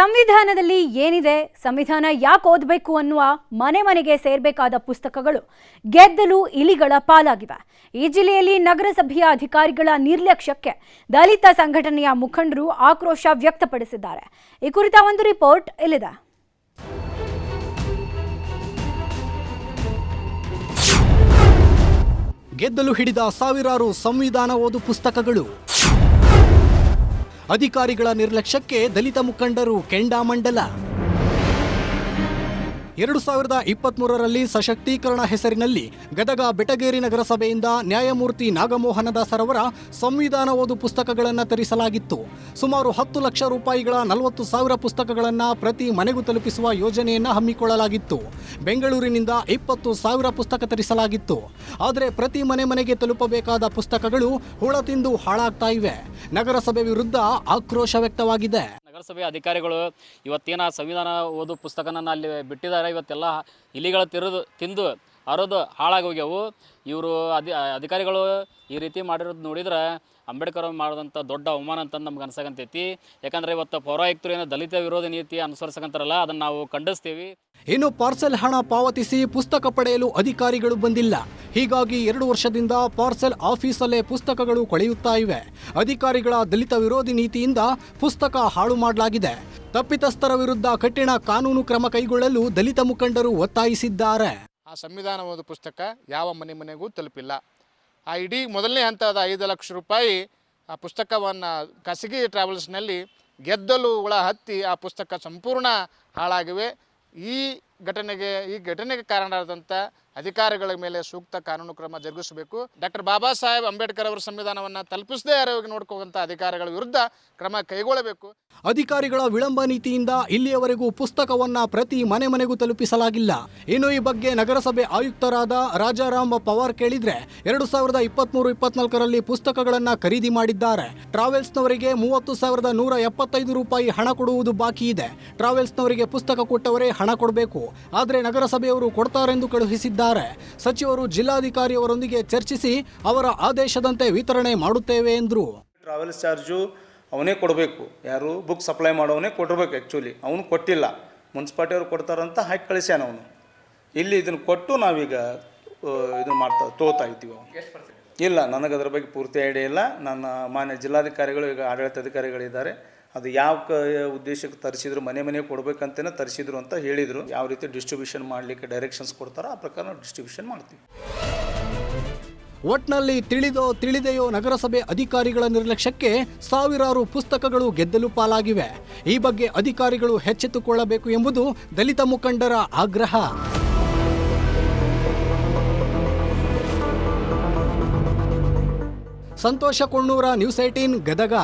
ಸಂವಿಧಾನದಲ್ಲಿ ಏನಿದೆ, ಸಂವಿಧಾನ ಯಾಕೆ ಓದಬೇಕು ಅನ್ನುವ ಮನೆ ಮನೆಗೆ ಸೇರ್ಬೇಕಾದ ಪುಸ್ತಕಗಳು ಗೆದ್ದಲು ಇಲಿಗಳ ಪಾಲಾಗಿವೆ. ಈ ಜಿಲ್ಲೆಯಲ್ಲಿ ನಗರಸಭೆಯ ಅಧಿಕಾರಿಗಳ ನಿರ್ಲಕ್ಷ್ಯಕ್ಕೆ ದಲಿತ ಸಂಘಟನೆಯ ಮುಖಂಡರು ಆಕ್ರೋಶ ವ್ಯಕ್ತಪಡಿಸಿದ್ದಾರೆ. ಈ ಕುರಿತ ಒಂದು ರಿಪೋರ್ಟ್ ಇಲ್ಲಿದೆ. ಗೆದ್ದಲು ಹಿಡಿದ ಸಾವಿರಾರು ಸಂವಿಧಾನ ಓದು ಪುಸ್ತಕಗಳು ಅಧಿಕಾರಿಗಳ ನಿರ್ಲಕ್ಷ್ಯಕ್ಕೆ ದಲಿತ ಮುಖಂಡರು ಕೆಂಡಾಮಂಡಲ. ಎರಡು ಸಾವಿರದ ಇಪ್ಪತ್ಮೂರರಲ್ಲಿ ಸಶಕ್ತೀಕರಣ ಹೆಸರಿನಲ್ಲಿ ಗದಗ ಬೆಟಗೇರಿ ನಗರಸಭೆಯಿಂದ ನ್ಯಾಯಮೂರ್ತಿ ನಾಗಮೋಹನದಾಸರವರ ಸಂವಿಧಾನ ಓದು ಪುಸ್ತಕಗಳನ್ನು ತರಿಸಲಾಗಿತ್ತು. ಸುಮಾರು ಹತ್ತು ಲಕ್ಷ ರೂಪಾಯಿಗಳ ನಲವತ್ತು ಸಾವಿರ ಪುಸ್ತಕಗಳನ್ನು ಪ್ರತಿ ಮನೆಗೂ ತಲುಪಿಸುವ ಯೋಜನೆಯನ್ನು ಹಮ್ಮಿಕೊಳ್ಳಲಾಗಿತ್ತು. ಬೆಂಗಳೂರಿನಿಂದ ಇಪ್ಪತ್ತು ಸಾವಿರ ಪುಸ್ತಕ ತರಿಸಲಾಗಿತ್ತು. ಆದರೆ ಪ್ರತಿ ಮನೆ ಮನೆಗೆ ತಲುಪಬೇಕಾದ ಪುಸ್ತಕಗಳು ಹುಳ ತಿಂದು ಹಾಳಾಗ್ತಾ ಇವೆ. ನಗರಸಭೆ ವಿರುದ್ಧ ಆಕ್ರೋಶ ವ್ಯಕ್ತವಾಗಿದೆ. ನಗರಸಭೆ ಅಧಿಕಾರಿಗಳು ಇವತ್ತೇನ ಸಂವಿಧಾನ ಓದು ಪುಸ್ತಕನ ಅಲ್ಲಿ ಬಿಟ್ಟಿದ್ದಾರೆ. ಇವತ್ತೆಲ್ಲ ಇಲಿಗಳು ತಿರುದು, ತಿಂದು ಅರೋದು ಹಾಳಾಗೋಗ್ಯವು. ಇವರು ಅಧಿ, ಅಧಿಕಾರಿಗಳು ಈ ರೀತಿ ಮಾಡಿರೋದು ನೋಡಿದ್ರೆ ಅಂಬೇಡ್ಕರ್ ಮಾಡಿದಂಥ ದೊಡ್ಡ ಅವಮಾನ ಅಂತ ನಮ್ಗೆ ಅನ್ಸಕಂತೈತಿ. ಯಾಕಂದ್ರೆ ಇವತ್ತು ಪೌರಾಯುಕ್ತರು ಏನು ದಲಿತ ವಿರೋಧಿ ನೀತಿ ಅನುಸರಿಸಕಂತಾರಲ್ಲ, ಅದನ್ನು ನಾವು ಖಂಡಿಸ್ತೀವಿ. ಇನ್ನು ಪಾರ್ಸೆಲ್ ಹಣ ಪಾವತಿಸಿ ಪುಸ್ತಕ ಪಡೆಯಲು ಅಧಿಕಾರಿಗಳು ಬಂದಿಲ್ಲ. ಹೀಗಾಗಿ ಎರಡು ವರ್ಷದಿಂದ ಪಾರ್ಸೆಲ್ ಆಫೀಸಲ್ಲೇ ಪುಸ್ತಕಗಳು ಕೊಳೆಯುತ್ತಾ ಇವೆ. ಅಧಿಕಾರಿಗಳ ದಲಿತ ವಿರೋಧಿ ನೀತಿಯಿಂದ ಪುಸ್ತಕ ಹಾಳು ಮಾಡಲಾಗಿದೆ. ತಪ್ಪಿತಸ್ಥರ ವಿರುದ್ಧ ಕಠಿಣ ಕಾನೂನು ಕ್ರಮ ಕೈಗೊಳ್ಳಲು ದಲಿತ ಮುಖಂಡರು ಒತ್ತಾಯಿಸಿದ್ದಾರೆ. ಆ ಸಂವಿಧಾನವಾದ ಪುಸ್ತಕ ಯಾವ ಮನೆ ಮನೆಗೂ ತಲುಪಿಲ್ಲ. ಆ ಇಡೀ ಮೊದಲನೇ ಹಂತದ ಐದು ಲಕ್ಷ ರೂಪಾಯಿ ಆ ಪುಸ್ತಕವನ್ನು ಖಾಸಗಿ ಟ್ರಾವೆಲ್ಸ್ನಲ್ಲಿ ಗೆದ್ದಲು ಹುಳ ಹತ್ತಿ ಆ ಪುಸ್ತಕ ಸಂಪೂರ್ಣ ಹಾಳಾಗಿವೆ. ಈ ಘಟನೆಗೆ, ಈ ಘಟನೆಗೆ ಕಾರಣರಾದಂಥ ಅಧಿಕಾರಿಗಳ ಮೇಲೆ ಸೂಕ್ತ ಕಾನೂನು ಕ್ರಮ ಜರುಗಿಸಬೇಕು. ಡಾಕ್ಟರ್ ಬಾಬಾ ಸಾಹೇಬ್ ಅಂಬೇಡ್ಕರ್ ಅವರ ಸಂವಿಧಾನವನ್ನು ತಲುಪಿಸದೇ ಆರೋಗ್ಯ ನೋಡ್ಕೋವಂಥ ಅಧಿಕಾರಿಗಳ ವಿರುದ್ಧ ಕ್ರಮ ಕೈಗೊಳ್ಳಬೇಕು. ಅಧಿಕಾರಿಗಳ ವಿಳಂಬ ನೀತಿಯಿಂದ ಇಲ್ಲಿಯವರೆಗೂ ಪುಸ್ತಕವನ್ನ ಪ್ರತಿ ಮನೆ ಮನೆಗೂ ತಲುಪಿಸಲಾಗಿಲ್ಲ. ಇನ್ನು ಈ ಬಗ್ಗೆ ನಗರಸಭೆ ಆಯುಕ್ತರಾದ ರಾಜಾರಾಮ್ ಪವಾರ್ ಕೇಳಿದ್ರೆ ಎರಡು ಸಾವಿರದ ಇಪ್ಪತ್ಮೂರು, ಇಪ್ಪತ್ನಾಲ್ಕರಲ್ಲಿ ಪುಸ್ತಕಗಳನ್ನ ಖರೀದಿ ಮಾಡಿದ್ದಾರೆ. ಟ್ರಾವೆಲ್ಸ್ನವರಿಗೆ ಮೂವತ್ತು ಸಾವಿರದ ನೂರ ಎಪ್ಪತ್ತೈದು ರೂಪಾಯಿ ಹಣ ಕೊಡುವುದು ಬಾಕಿ ಇದೆ. ಟ್ರಾವೆಲ್ಸ್ನವರಿಗೆ ಪುಸ್ತಕ ಕೊಟ್ಟವರೇ ಹಣ ಕೊಡಬೇಕು. ಆದರೆ ನಗರಸಭೆಯವರು ಕೊಡ್ತಾರೆಂದು ಕಳುಹಿಸಿದ್ದಾರೆ. ಸಚಿವರು ಜಿಲ್ಲಾಧಿಕಾರಿಯವರೊಂದಿಗೆ ಚರ್ಚಿಸಿ ಅವರ ಆದೇಶದಂತೆ ವಿತರಣೆ ಮಾಡುತ್ತೇವೆ ಎಂದರು. ಟ್ರಾವೆಲ್ಸ್ ಚಾರ್ಜು ಅವನೇ ಕೊಡಬೇಕು. ಯಾರು ಬುಕ್ ಸಪ್ಲೈ ಮಾಡೋವನೇ ಕೊಡಬೇಕು ಆ್ಯಕ್ಚುಲಿ ಅವನು ಕೊಟ್ಟಿಲ್ಲ. ಮುನ್ಸಿಪಾಲ್ಟಿಯವರು ಕೊಡ್ತಾರಂತ ಹಾಕಿ ಕಳಿಸ್ಯಾನ ಅವನು. ಇಲ್ಲಿ ಇದನ್ನು ಕೊಟ್ಟು ನಾವೀಗ ಇದನ್ನು ಮಾಡ್ತಾ ತೋತಾ ಇದ್ದೀವಿ ಅವನು. ಇಲ್ಲ ನನಗೆ ಅದರ ಬಗ್ಗೆ ಪೂರ್ತಿ ಐಡಿಯಾ ಇಲ್ಲ. ನನ್ನ ಮಾನ್ಯ ಜಿಲ್ಲಾಧಿಕಾರಿಗಳು ಈಗ ಆಡಳಿತಾಧಿಕಾರಿಗಳಿದ್ದಾರೆ. ಅದು ಯಾವ ಕ ಉದ್ದೇಶಕ್ಕೆ ತರಿಸಿದ್ರು, ಮನೆ ಮನೆಗೆ ಕೊಡ್ಬೇಕಂತಲೇ ತರಿಸಿದ್ರು ಅಂತ ಹೇಳಿದರು. ಯಾವ ರೀತಿ ಡಿಸ್ಟ್ರಿಬ್ಯೂಷನ್ ಮಾಡಲಿಕ್ಕೆ ಡೈರೆಕ್ಷನ್ಸ್ ಕೊಡ್ತಾರೋ ಆ ಪ್ರಕಾರ ನಾವು ಡಿಸ್ಟ್ರಿಬ್ಯೂಷನ್ ಮಾಡ್ತೀವಿ. ಒಟ್ನಲ್ಲಿ ತಿಳಿದೋ ತಿಳಿದೆಯೋ ನಗರಸಭೆ ಅಧಿಕಾರಿಗಳ ನಿರ್ಲಕ್ಷ್ಯಕ್ಕೆ ಸಾವಿರಾರು ಪುಸ್ತಕಗಳು ಗೆದ್ದಲು ಪಾಲಾಗಿವೆ. ಈ ಬಗ್ಗೆ ಅಧಿಕಾರಿಗಳು ಹೆಚ್ಚೆತ್ತುಕೊಳ್ಳಬೇಕು ಎಂಬುದು ದಲಿತ ಮುಖಂಡರ ಆಗ್ರಹ. Santosh Konnur news eighteen Gadag.